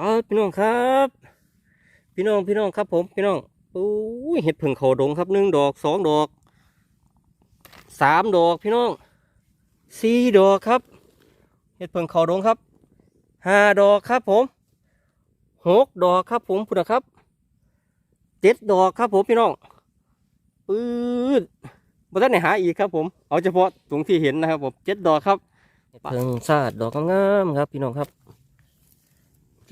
อ๋อพี่น้องครับ พี่น้องพี่น้องครับผมพี่น้องโอ้ยเห็ดผึ่งเขาดงครับหนึ่งดอกสองดอกสามดอกพี่น้องสี่ดอกครับ เห็ดผึ่งเขาดงครับห้าดอกครับผมหกดอกครับผมพุทธครับเจ็ดดอกครับผมพี่น้องปื๊ดบัทันไหนหาอีกครับผม เอาเฉพาะตรงที่เห็นนะครับผมเจ็ดดอกครับเห็ดผึ่งซาดดอกงามครับ พี่น้องครับ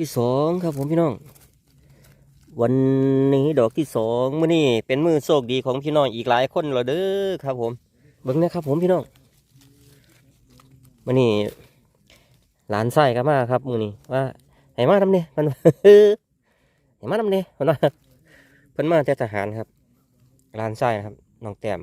ที่สองครับผมพี่น้อง วันนี้ดอกที่สองมื้อนี้เป็นมือโชคดีของพี่น้องอีกหลายคนแล้วเด้อครับผมเบิ่งนะครับผมพี่น้องมื้อนี้หลานไส้ก็มาครับมื้อนี้ว่าให้มาทำเนี่ยมันให้มาทำเนี่ยมันว่าเพิ่นมาแต่ทหารครับหลานไส้นะครับน้องแต้ม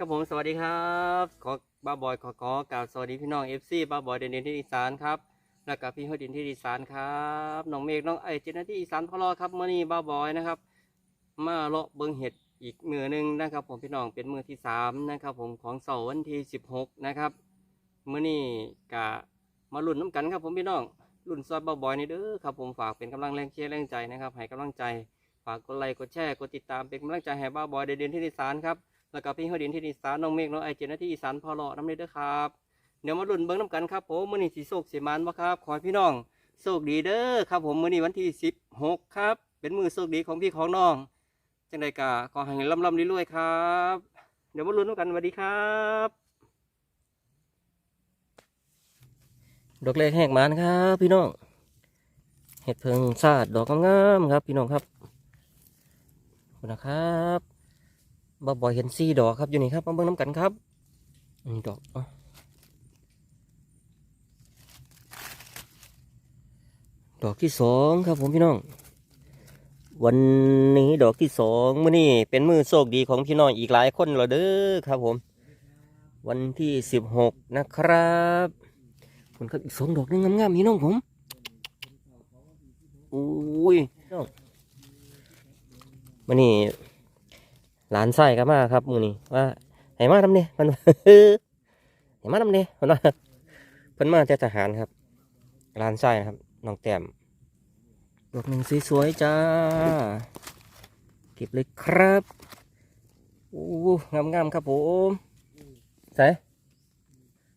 ครับผมสวัสดีครับ ขอบ้าบอยขอขอกล่าวสวัสดีพี่น้องเอฟซีบ้าบอยเดินดินที่อีสานครับแล้วกับพี่ห้อยดินที่อีสานครับน้องเมฆน้องไอเจนที่อีสานพอรอครับมื่อนี้บ้าบอยนะครับ มาเลาะเบิงเห็ดอีกมือหนึ่งนะครับ ผมพี่น้องเป็นมือที่สามนะครับ ผมของเสาร์วันที่สิบหกนะครับมื่อนี้กะมาลุ้นน้ำกันครับ ผมพี่น้องลุ้นซอยบ้าบอยนี่เด้อครับ ผมฝากเป็นกำลังแรงเชียร์แรงใจนะครับให้กำลังใจฝากกดไลค์กดแชร์กดติดตามเป็นกำลังใจให้บ้าบอยเดินดินที่อีสานครับ แล้วก็พี่เฮาดินที่อีสานน้องเมฆน้องไอเจนที่อีสานพอเลาะน้ำเด้อครับเดี๋ยวมาลุ้นเบิ้งน้ำกันครับผมมื้อนี้สิโศกสิมานบ่ครับ ขอให้พี่น้องโชคดีเด้อครับผมมื้อนี้วันที่ 16 ครับ เป็นมือโชคดีของพี่ของน้องจังไดกะขอให้ร่ำร่ำรวยๆครับ เดี๋ยวมาลุ้นน้ำกันสวัสดีครับดอกเล็กแหกมานครับพี่น้องเห็ดเพิงซาดดอกงามๆครับ พี่น้องครับขอบคุณนะครับ บ่บ่อยเห็นสี่ดอกครับอยู่นี่ครับมาเบิ่งน้ำกันครับอืมดอกดอกที่สองครับผมพี่น้อง วันนี้ดอกที่สองมื้อนี้เป็นมือโชคดีของพี่น้องอีกหลายคนแล้วเด้อครับผม วันที่สิบหกนะครับคนครับอีกสองดอกนึงงามๆพี่น้องผมอุ้ยพี่น้องมื้อนี้ หลานไส้ก็มาครับมือนี้ว่าให้มาทำเนี่ยมันให้มาทำเนี่ยมันว่าเพิ่นมาแต่ทหารครับหลานไส้นะครับน้องแต้มดอกหนึ่งสวยๆจ้าเก็บเลยครับโอ้งามๆครับผมใส่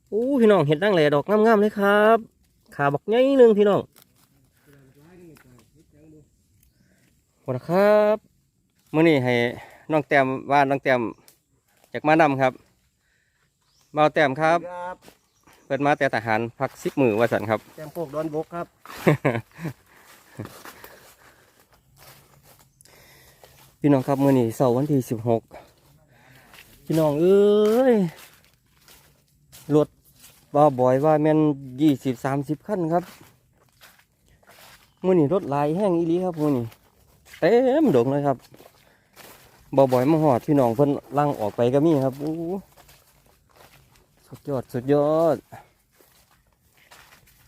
โอ้พี่น้องเห็ดดังเลยดอกงามๆเลยครับขาบักใหญ่หนึงพี่น้องขอบคุณครับมื่อนี้ให้ น้องแต้มว่าน้องแต้มจากมานำครับบ่าวแต้มครับ ครับเปิดมาแต่ทหารพักสิบมือว่าสันครับแกมพวกดอนบกครับ พี่น้องครับมื่อนี้เสาร์วันที่สิบหกพี่น้องเอ้ยรถว่าบ่อยว่าแม่นยี่สิบสามสิบขั้นครับมื่อนี้รถหลายแห้งอีหลีครับมื่อนี้เต็มดงเลยครับ บ่บ่อยมาหอดพี่น้องเพิ่นลังออกไปก็มีครับอู้สุดยอดสุดยอด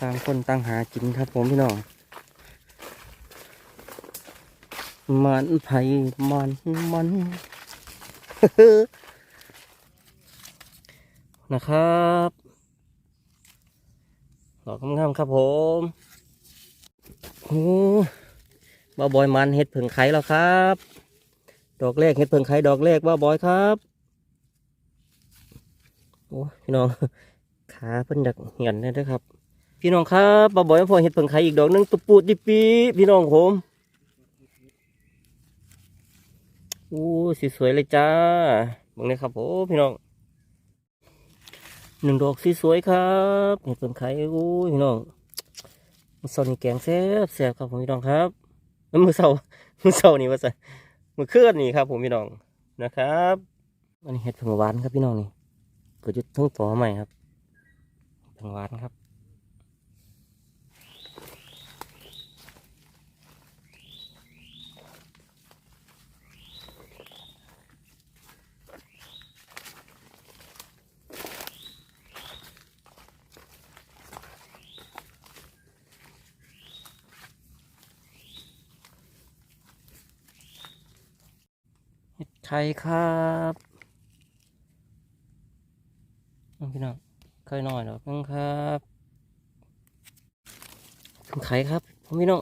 ต่างคนต่างหากินครับผมพี่น้องมันไผ่มันมันนะครับดอกงามๆครับผมโอ้บ้าบอยมันเห็ดผึ่งไข่แล้วครับ ดอกแรกเห็ดผึ่งไข่ดอกแรกบ้าบอยครับโอ้พี่น้องขาเพิ่นดักเหียนเลยนะครับ พี่น้องครับบ้าบอยพอเห็ดผึ่งไข่อีกดอกหนึงตุปูดดิปีพี่น้องผมอู้สีสวยเลยจ้าบางนี้ครับโอ้พี่น้องหนึ่งดอกสีสวยครับเห็ดเป็นไข่อู้พี่น้องมือเสานี่แกงแซ่บแซ่บครับผมพี่น้องครับแล้วมือเสามือเสานี่ว่าจะ มือเคลื่อนนี่ครับ ผมพี่น้องนะครับอันนี้เห็ดผึ่งหวานครับพี่น้องนี่เกิดจุดทั้งต่อใหม่ครับผึ่งหวานครับ เห็ดไข่ครับน้องพี่น้องไข่น้อยดอกนึงครับเป็นไข่ครับพี่น้อง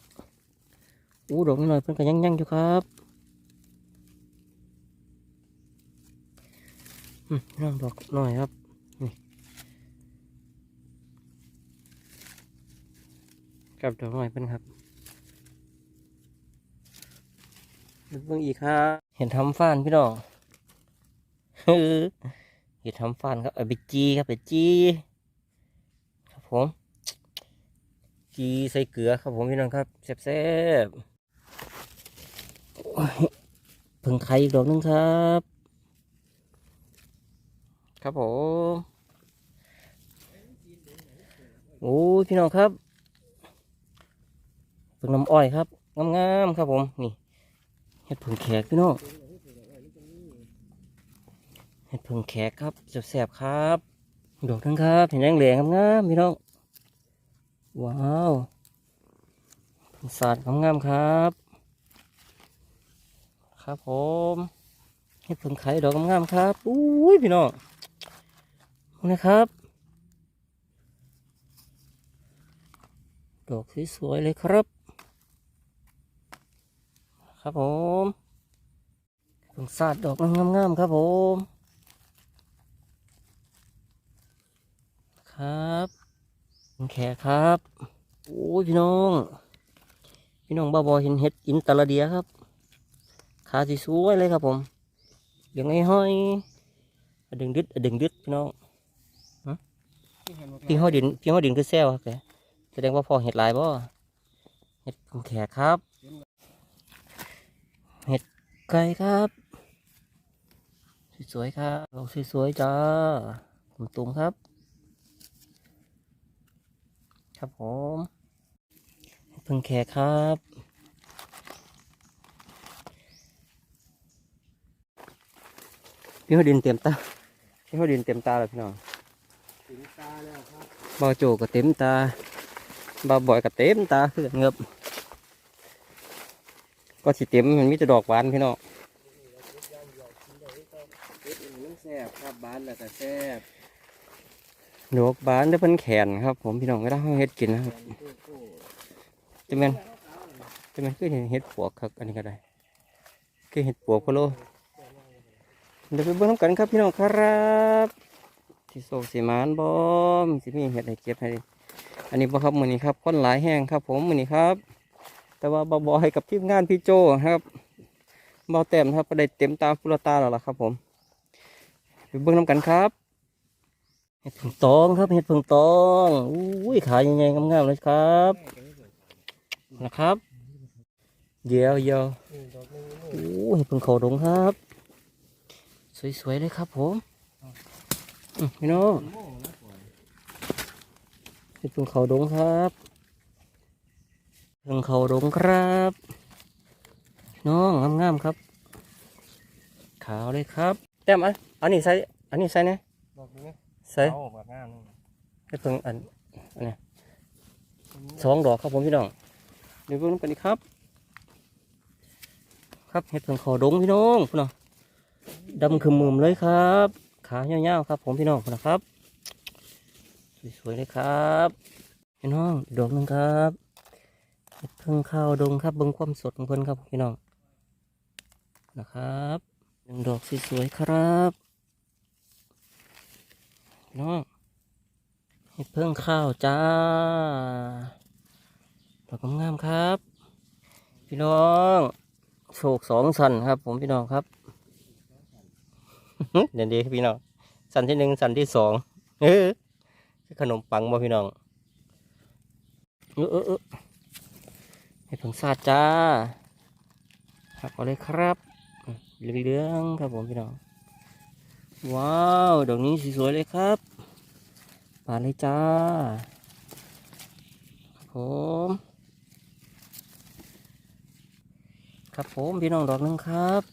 อู้ดอกนิดหน่อยเพิ่นก็ยังยังอยู่ครับพี่น้องดอกหน่อยครับนี่กับดอกหน่อยเป็นครับ เบิ่งอีกครับเห็นทำฟานพี่น้องเห็นทำฟานครับเอาไปจีครับไปจีครับผมจีใส่เกลือครับผมพี่น้องครับแซ่บๆโอ้ยเพิ่งไข่อีกดอกหนึงครับ ครับผมโอ้ยพี่น้องครับเพิ่งน้ำอ้อยครับงามๆครับผมนี่ ห็ดผึ่งแขกพี่น้องเห็ดผึ่งแขกครับแสบๆครับดอกทั้งครับเห็นแดงเหลืองงามพี่น้องว้าวผึ่งสาดงามครับ ครับผมเห็ดผึ่งไข่ดอกงามครับอุ้ยพี่น้องนะครับดอกสวยๆเลยครับ ครับผมผงสาดดอกงามๆครับผม ครับแขกครับ โอ้ยพี่น้อง พี่น้องบ้าบอเห็นเห็ดอินตาลาเดียครับ ขาสีสวยเลยครับผมเดี๋ยังไงห้อยอดึงดึดอดึงดึดพี่น้องฮะพี่ห้อยดินพี่ห้อยดินคือแซวครับแกแสดงว่าพอเห็ดลายบ่เห็ดแขกครับ ไก่ครับ สวยๆครับดอกสวยๆจ้าตุ่มๆครับ ครับผมเพิ่งแขกครับพี่เขาดินเต็มตาพี่เขาดินเต็มตาเลยพี่น้องถึงตาแล้วครับบ่าวโจก็เต็มตาบ่าวบอยก็เต็มตาคือกันเงือบ ก็สิเต็มมันมีแต่ดอกหวานพี่น้องเอ็ดอันนี้มันแซ่บครับบ้านแล้วก็แซ่บดอกบานได้เพิ่นแขนครับ ผมพี่น้องไม่ได้ห้องเฮ็ดกินนะครับโอ้โหจะแม่นจะแม่นคือเห็นเฮ็ดปวกครับอันนี้ก็ได้คือเห็ดปวกพะโลเดี๋ยวไปเบิ่งน้ำกันครับพี่น้องครับที่โซกสีมานบอมสิมีเห็ดให้เก็บให้ อันนี้บ่ครับมื้อนี้ครับคนหลายแห้งครับ ผมมื้อนี้ครับ แต่ว่าบ่บ่ให้กับทีมงานพี่โจครับเบาแต้มครับก็ได้เต็มตาฟุลตาแล้วล่ะครับผมไปเบิ่งน้ำกันครับเห็ดผึ่งตองครับเห็ดผึ่งตองอุ้ยขายยังไงงามๆเลยครับนะครับเดี๋ยวเดี๋ยวอกนึงนี่โอ้เห็ดผึ่งเขาดงครับ สวยๆเลยครับผมพี่น้องเห็ดผึ่งเขาดงครับ ผึ่งเขาดงครับพี่น้องงามๆครับ ขาวเลยครับแต้มอันอันนี้ใส่อันนี้ใส่เนี่ยดอกนี้ใส่เอาแบบงามนี่เห็ดผึ่งอันอันเนี้ยสองดอกครับผมพี่น้องเดี๋ยวเพิ่งกันอีกครับ ครับเห็ดเพิ่งขอดงพี่น้องพี่น้องดำคือมืมเลยครับ ขาเงี้ยวๆครับ ผมพี่น้องพี่น้องครับ สวยๆเลยครับพี่น้องอีกดอกหนึ่งครับ เพิ่งข้าวดงครับเบิ้งความสดของเพิ่นครับพี่น้องนะครับหนึ่งดอกสวยๆครับพี่น้องเห็ดเพิ่งข้าวจ้าดอกงามๆครับ พี่น้องโชคสองสันครับ ผมพี่น้องครับเดี๋ยวดีครับพี่น้องสันที่หนึ่งสันที่สองเออขนมปังบ่พี่น้องเออเออ เห็ดเพิ่งซาจ้าครับเอาเลยครับเหลืองๆครับผมพี่น้องว้าวดอกนี้สวยๆเลยครับปาเลยจ้าครับผมครับผมพี่น้องดอกนึงครับ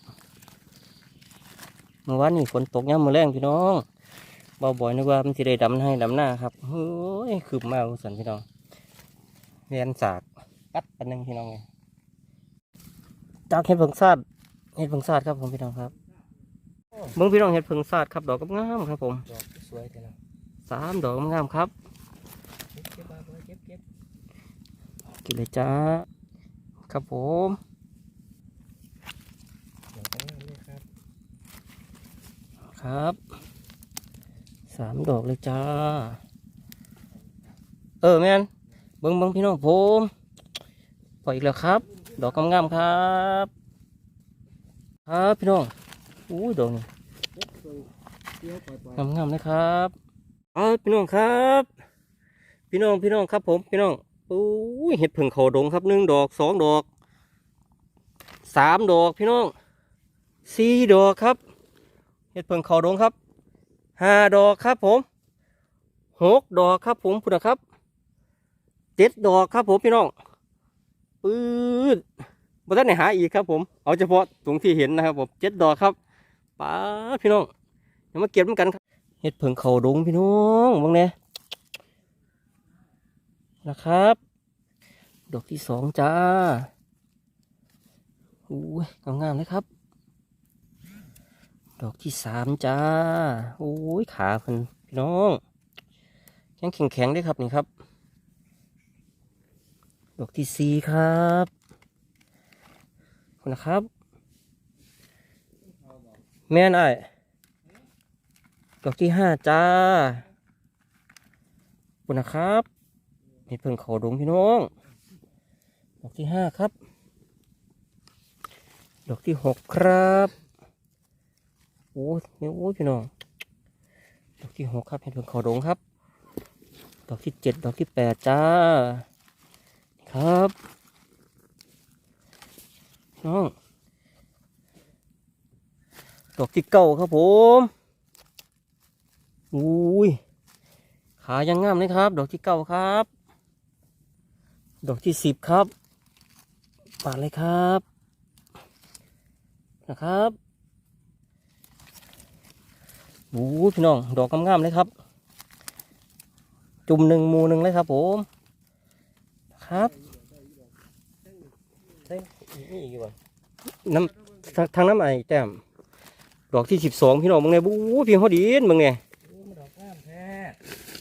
เมื่อวานนี้ฝนตกย่ำมือแรงพี่น้องเบาบ่อยนึกว่ามันจะได้ดำให้ดำหน้าครับเฮ้ยคืบมาสันพี่น้องเรียนสา กปัดปันหนึงพี่น้องเลยจากเห็ดเพิ่งซาดเห็ดเพิ่งซาดครับผมพี่น้องครับเบิ่งพี่น้องเห็ดเพิ่งซาดครับดอกงามๆครับผมดอกสวยแต่ละสามดอกงามๆครับเก็บเก็บมาเก็บเก็บกินเลยจ้าครับผมดอกงามเลยครับครับสามดอกเลยจ้า เออแม่นเบิ่งเบิ่งพี่น้องผมปล่ ออีกแล้วครับ ดอกงามๆครับ ครับพี่น้องอู้ยดอกนี่เก็บตัวเกี่ยวปล่อยๆงามๆเลยครับเอาพี่น้องครับ พี่น้องพี่น้องครับผมพี่น้องอู้ยเห็ดผึ่งเขาดงครับหนึ่งดอกสองดอกสามดอกพี่น้องสี่ดอกครับ เห็ดผึ่งเขาดงครับห้าดอกครับผมหกดอกครับผมพุทธครับเจ็ดดอกครับผมพี่น้อง ปื๊ดบ่ทันไหนหาอีกครับ ผม เอาเฉพาะตรงที่เห็นนะครับผมเจ็ดดอกครับป้าพี่น้องเดี๋ยวมาเก็บมันกันครับเห็ดผึ่งเขาดงพี่น้องมองเนี่ยนะครับ ดอกที่สองจ้าอุ้ยงามๆเลยครับ ดอกที่สามจ้าโอ้ยขาเพิ่นพี่น้องยังแข็งแข็งๆได้ครับนี่ครับ ดอกที่สี่ครับคุณนะครับ แม่นไอ้าดอกที่ห้าจ้าคุณนะครับนี่เพิ่งเขาดงพี่น้อง ดอกที่ห้าครับ ดอกที่หกครับโอ้ยนี่โอ้พี่น้อง ดอกที่หกครับเห็นเพิ่งเขาดงครับ ดอกที่เจ็ดดอกที่แปดจ้า ครับ น้อง ดอกที่เก้าครับผมอุ้ย ขายังงามเลยครับ ดอกที่เก้าครับ ดอกที่สิบครับปาดเลยครับนะครับโอ้พี่น้อง ดอกงามๆเลยครับ จุ่มหนึ่งหมูหนึ่งเลยครับผม ครับใช่นี่อีกว่าน้ำทางทางน้ำไอแต้มดอกที่สิบสองพี่น้องมึงไงบู๊พี่เขาดีนมึงไงโอ้มันดอกงามแท้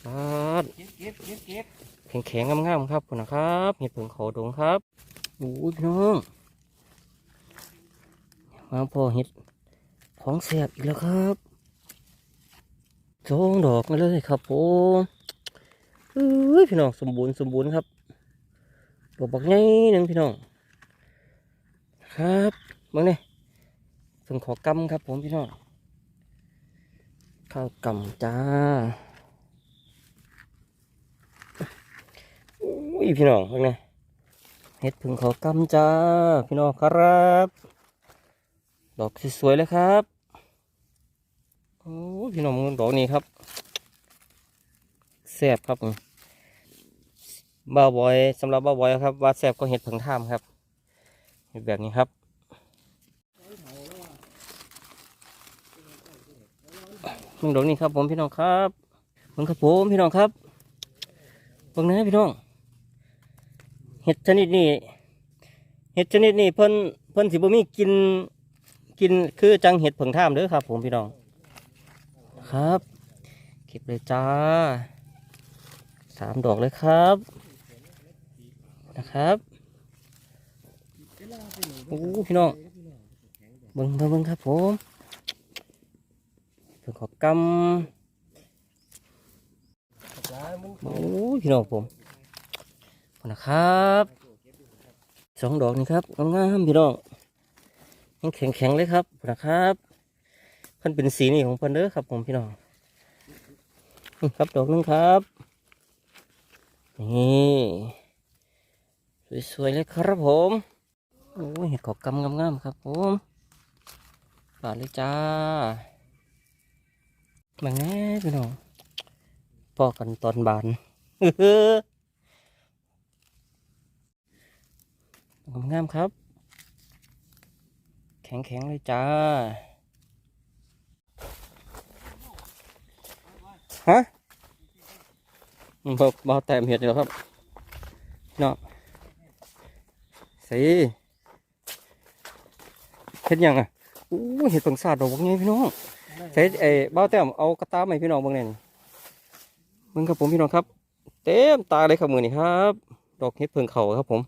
ปาดเก็บเก็บเก็บเก็บแข็งแข็งๆงามๆครับคุณนะครับเห็ดผึ่งเขาดงครับโอ้ยพี่น้องมาพอเห็ดของแสบอีกแล้วครับสองดอกมาเลยครับผมเอ้ยพี่น้องสมบูรณ์สมบูรณ์ครับดอ กบักใหญ่หนึ่งพี่น้อง ครับมึงเนี่ยเพิ่งขอกำครับผมพี่น้อง ข้าวกำจ้าอุ้ยพี่น้องมึงเพิ่งไงเห็ดผึ่งขากำจ้า พี่น้องครับ ดอกสวยๆเลยครับโอ้พี่น้องมึงดอกนี้ครับแซ่บครับผม บ้าบอยสำหรับบ้าบอยครับว่าแซ่บก็เห็ดผงท่ามครับเห็ดแบบนี้ครับมึงดอกนี้ครับผมพี่น้องครับมึงครับผมพี่น้องครับเบิ่งนะพี่น้องเห็ดชนิดนี้เห็ดชนิดนี้เพิ่นเพิ่นสิบ่มีกินกินคือจังเห็ดผงท่ามเด้อครับ ผมพี่น้อง ครับ เก็บเลยจ้าสามดอกเลยครับ นะครับโอ้พี่น้องเบิ่งเบิ่งบังครับผมเพิ่งขอกำโอ้พี่น้องผมนะครับสองดอกนี่ครับงามๆพี่น้องยังแข็งแข็งๆเลยครับนะครับเพิ่นเป็นสีนี่ของเพิ่นเด้อครับ ผมพี่น้องครับดอกนึงครับนี่ สวยๆเลยครับผมโอ้ยเห็ดขอบกำงามๆครับผมปาเลยจ้ามันแน่พี่น้องพอกันตอนบานงามๆครับ แข็งๆเลยจ้าฮะอืมบ่บ่แต้มเห็ดเดียวครับเนาะ สิเห็ดยังอะอู้เห็ดพงสาดดอกบักไงพี่น้องใส่ไอ้บ่าวแต้มเอากระตาให้พี่น้องบิ่งแน่นี่มึงครับผมพี่น้องครับ เต็มตาเลยครับมือนี่ครับ ดอกเห็ดเพิ่งเขาครับผม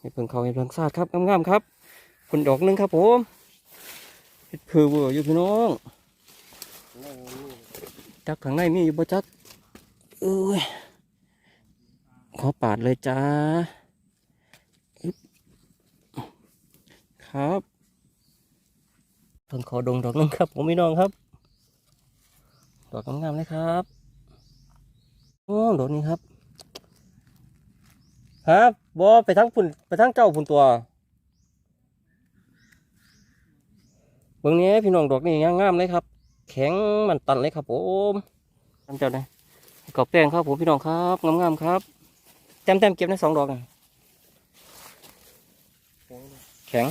เห็ดเพิ่งเขาเห็ดพงสาดครับงามๆครับคนดอกนึงครับผมเห็ดเผือเวออยู่พี่น้องจักข้างในมีอยู่บ่จักเอ้ยขอปาดเลยจ้าอึ๊บ ครับเพิ่งขอดงดอกนึงครับ ผมพี่น้องครับ ดอกงามๆเลยครับโอ้ดอกนี้ครับครับบอไปทั้งพุ่นไปทั้งเจ้าพุ่นตัวเบื้องนี้พี่น้องดอกนี้งามๆเลยครับ แข็งมันตันเลยครับผมทำเจ้าได้กรอบแป้งครับผมพี่น้องครับงามๆครับแต้มๆเก็บได้สองดอกนะแข็ง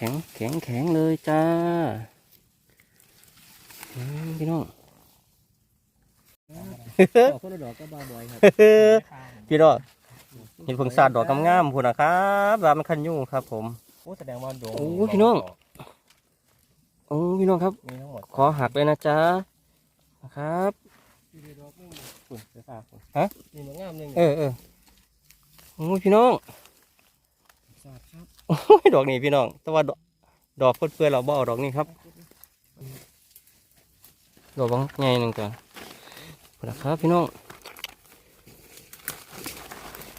แข็งแข็งแข็งเลยจ้าอืมพี่น้องดอกคนละดอกก็บาบอยครับพี่น้องเห็นผงสาดดอกงามๆพุ่นนะครับรามมันคันยุ่งครับ ผมโอ้แสดงว่าดงโอ้พี่น้องโอ้พี่น้องครับมีทั้งหมดขอหักเลยนะจ๊ะนะครับมีดอกนึงฝุ่นเสื้อผ้าฝุ่นฮะมีมันงามหนึงเออเออโอ้ยพี่น้องสาดครับ โอ้ยดอกนี้พี่น้อง แต่ว่าดอกดอกเพื่อนๆเราบ่เอาดอกนี้ครับ ดอกบางไงหนึ่งตัวนะครับพี่น้อง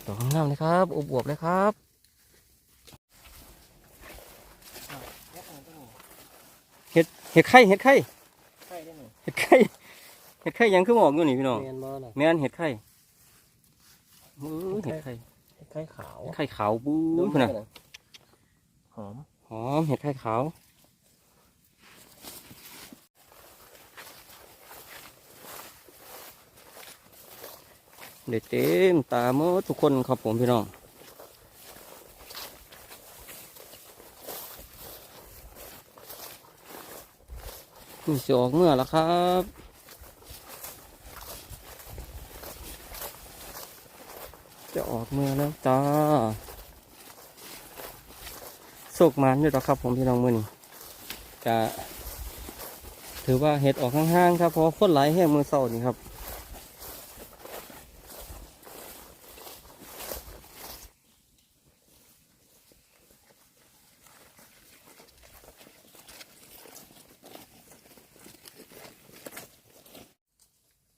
ดอกงามเลยครับอวบๆเลยครับเห็ดเห็ดไข่เห็ดไข่ใช่ได้ไหมเห็ดไข่เห็ดไข่ยังขึ้นมาออกอยู่นี่พี่น้องเมียนบ่ล่ะแม่นเห็ดไข่มือเห็ดไข่ ไข่ขาวเห็ดไข่ขาวบู๊พุ่นน่ะหอมหอมเห็ดไข่ขาวเด็ดเต็มตาเมื่อทุกคนครับผมพี่น้องนี่สิออกเมื่อแล้วครับ จะออก เมื่อแล้วจ้าสุกมันอยู่แล้วครับ ผมพี่น้องมือนี่จะถือว่าเห็ดออกห้างๆครับเพราะคนหลายแห้งมือเศร้านี่ครับ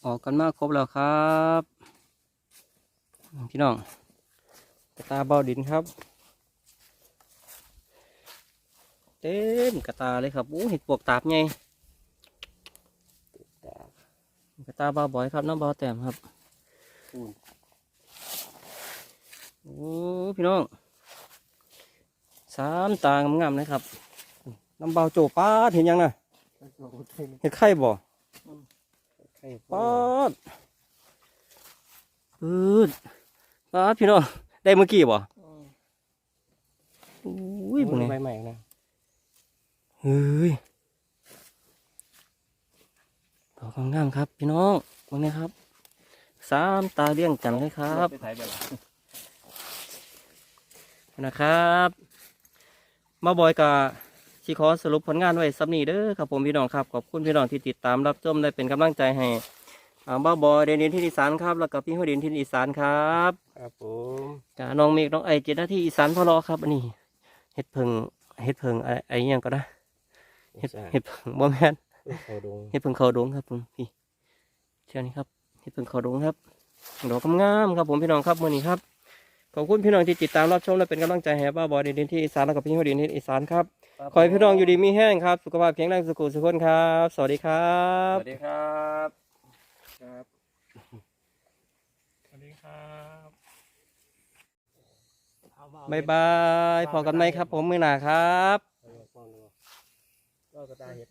ออกกันมากครบแล้วครับ พี่น้อง ตาเบาดินครับ เต็มกระตาเลยครับอู้เห็ดปวกตาบไงกระตาเบาบ่อยครับน้องเบาแต้มครับโอ้พี่น้องสามตางามๆเลยครับน้ำเบาโจป้าดเห็นยังนะเห็ดไข่บ่ไข่ป๊อดปืดป๊าดพี่น้อง ได้เมื่อกี้บ่อุ้ยอุ้ยพวกนี้ใบใหม่นะเฮ้ยดอกงามๆครับ พี่น้องพวกนี้ครับสามตาเลี้ยงจันเลยครับไปถ่ายแบบนะครับ มาบอยกะชีขอสรุปผลงานไว้สับนี้เด้อครับผมพี่น้องครับ ขอบคุณพี่น้องที่ติดตามรับชมได้เป็นกำลังใจให้ อ่าบ้าบอยเดนินที่อีสานครับ แล้วก็พี่หัวดินที่อีสานครับครับผมกะน้องเมฆน้องไอเจ็ดหน้าที่อีสานพอรอครับอันนี้เฮ็ดเพิงเฮ็ดเพิงไอไอหยังก็นะเฮ็ดเฮ็ดเพิงบ่แม่นเขาดงเฮ็ดเพิงเขาดงครับผมพี่เชิญนี่ครับเฮ็ดเพิงเขาดงครับดอกงามๆครับผมพี่น้องครับมื้อนี้ครับขอบคุณพี่น้องที่ติดตามรับชมและเป็นกำลังใจให้บ้าบอยเดนินที่อีสานแล้วก็พี่หัวดินที่อีสานครับขอให้พี่น้องอยู่ดีมีแห้งครับ สุขภาพแข็งแรงสุขุสุขคนครับ สวัสดีครัสบวัสดีครับ ครับ สวัสดีครับบ๊ายบายพอกันไหมครับ ผมมือหนาครับ ก็กระตายเห็ดป่ะ